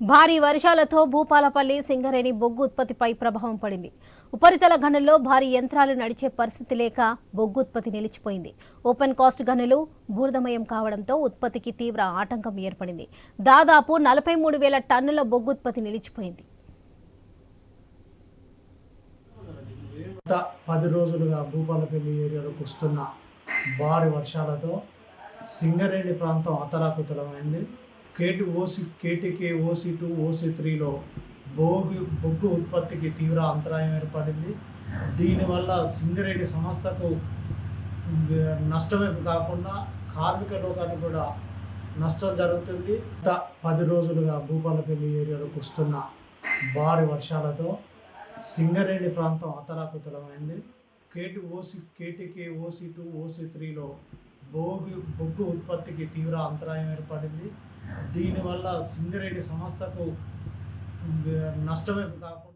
భారీ వర్షాలతో భూపాలపల్లి సింగరేణి బొగ్గు ఉత్పత్తిపై ప్రభావం పడింది. ఉపరితల గనుల్లో భారీ యంత్రాలు నడిచే పరిస్థితి లేక బొగ్గు ఉత్పత్తి నిలిచిపోయింది. ఓపెన్ కాస్ట్ గనులు బూర్దమయం కావడంతో ఉత్పత్తికి తీవ్ర ఆటంకం ఏర్పడింది. దాదాపు నలభై మూడు వేల టన్నుల బొగ్గు ఉత్పత్తి నిలిచిపోయింది. పది రోజులుగా భూపాలపల్లి ఏరియాలో కురుస్తున్న భారీ వర్షాలతో సింగరేణి ప్రాంతం అతలాకుతలమైంది కేటు OC KTK OC two OC త్రీలో బోగు బొగ్గు ఉత్పత్తికి తీవ్ర అంతరాయం ఏర్పడింది. దీనివల్ల సింగరేణి సంస్థకు నష్టమే కాకుండా కార్మిక లోకానికి కూడా నష్టం జరుగుతుంది. పది రోజులుగా భూపాలపల్లి ఏరియాలో కుస్తున్న భారీ వర్షాలతో సింగరేణి ప్రాంతం అతలాకుతలమైంది కేటు OC KTK OC two OC త్రీలో భోగి బొగ్గు ఉత్పత్తికి తీవ్ర అంతరాయం ఏర్పడింది. దీనివల్ల సింగరేణి సంస్థకు నష్టమే కాకుండా